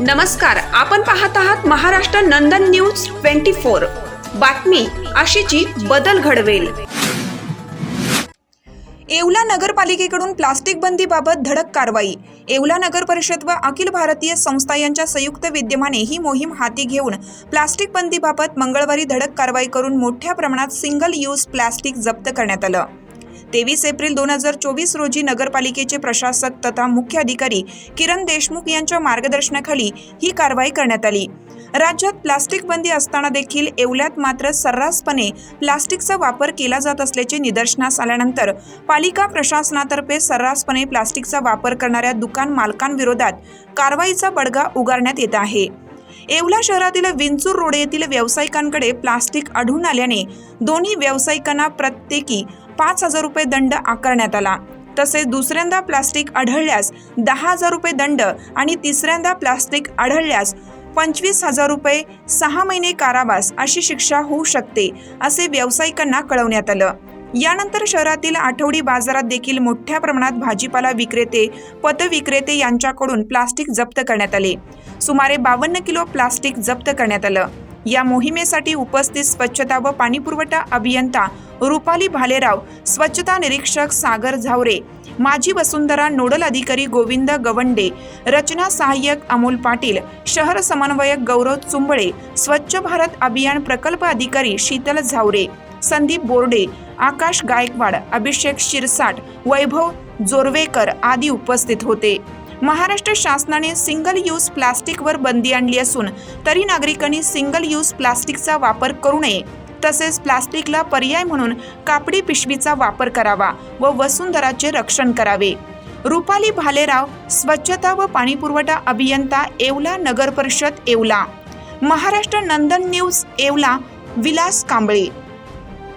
नमस्कार आपण पाहत आहात Maharashtra Nandan news twenty four. बातमी अशीची बदल घडवेल. येवला नगरपालिकेकडून प्लास्टिक बंदीबाबत धडक कारवाई. येवला नगर परिषद व अखिल भारतीय संस्था यांच्या संयुक्त विद्यमाने ही मोहीम हाती घेऊन प्लास्टिक बंदीबाबत मंगळवारी धडक कारवाई करून मोठ्या प्रमाणात सिंगल यूज प्लास्टिक जप्त करण्यात आलं. तेवीस एप्रिल दोन हजार चोवीस रोजी नगरपालिकेचे प्रशासक तथा मुख्य अधिकारी किरण देशमुख यांच्या मार्गदर्शनाखाली ही कारवाई करण्यात आली. राज्यात प्लास्टिक बंदी असताना देखील येवल्यात मात्र सर्रासपणे प्लास्टिकचा वापर केला जात असल्याचे निदर्शनास आल्यानंतर पालिका प्रशासनातर्फे सर्रासपणे प्लास्टिकचा वापर करणाऱ्या दुकान मालकांविरोधात कारवाईचा बडगा उगारण्यात येत आहे. येवला शहरातील विंचूर रोड येथील व्यावसायिकांकडे प्लास्टिक आढळून आल्याने दोन्ही व्यावसायिकांना प्रत्येकी पाच हजार रुपये दंड आकारण्यात आला. तसेच दुसऱ्यांदा प्लास्टिक आढळल्यास दहा हजार रुपये दंड आणि तिसऱ्यांदा प्लास्टिक आढळल्यास पंचवीस हजार रुपये सहा महिने कारावास अशी शिक्षा होऊ शकते असे व्यावसायिकांना कळवण्यात आलं. यानंतर शहरातील आठवडी बाजारात देखील मोठ्या प्रमाणात भाजीपाला विक्रेते पतविक्रेते यांच्याकडून प्लास्टिक जप्त करण्यात आले. सुमारे बावन्न किलो प्लास्टिक जप्त करण्यात आलं. या मोहिमेसाठी उपस्थित स्वच्छता व पाणीपुरवठा अभियंता रुपाली भालेराव स्वच्छता निरीक्षक सागर झावरे माजी वसुंधरा नोडल अधिकारी गोविंद गवंडे रचना सहाय्यक अमोल पाटील शहर समन्वयक गौरव चुंबळे स्वच्छ भारत अभियान प्रकल्प अधिकारी शीतल झावरे संदीप बोर्डे आकाश गायकवाड अभिषेक शिरसाट वैभव जोरवेकर आदी उपस्थित होते. महाराष्ट्र शासनाने सिंगल यूज प्लास्टिकवर बंदी आणली असून तरी नागरिकांनी सिंगल यूज प्लास्टिकचा वापर करू नये. तसेच प्लास्टिकला पर्याय म्हणून कापडी पिशवीचा वापर करावा व वसुंधराचे रक्षण करावे. रुपाली भालेराव स्वच्छता व पाणीपुरवठा अभियंता येवला नगर परिषद येवला. महाराष्ट्र नंदन न्यूज येवला विलास कांबळे.